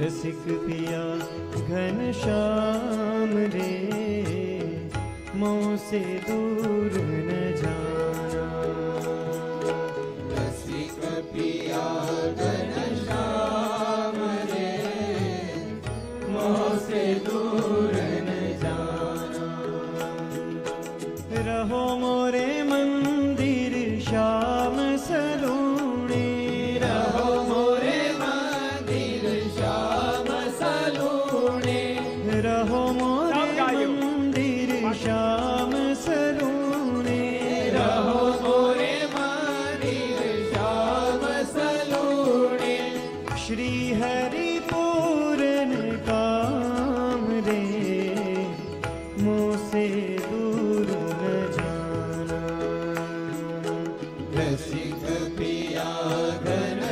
रसिक पिया घन श्याम रे। मोह से दूर न जाना। रसिक पिया घन श्याम रे। मोह से दूर न जाना। रहो मोरे सलूने। रहो गोरे मानिर श्याम श्री हरि पूरन काम रे मुँह से पिया घन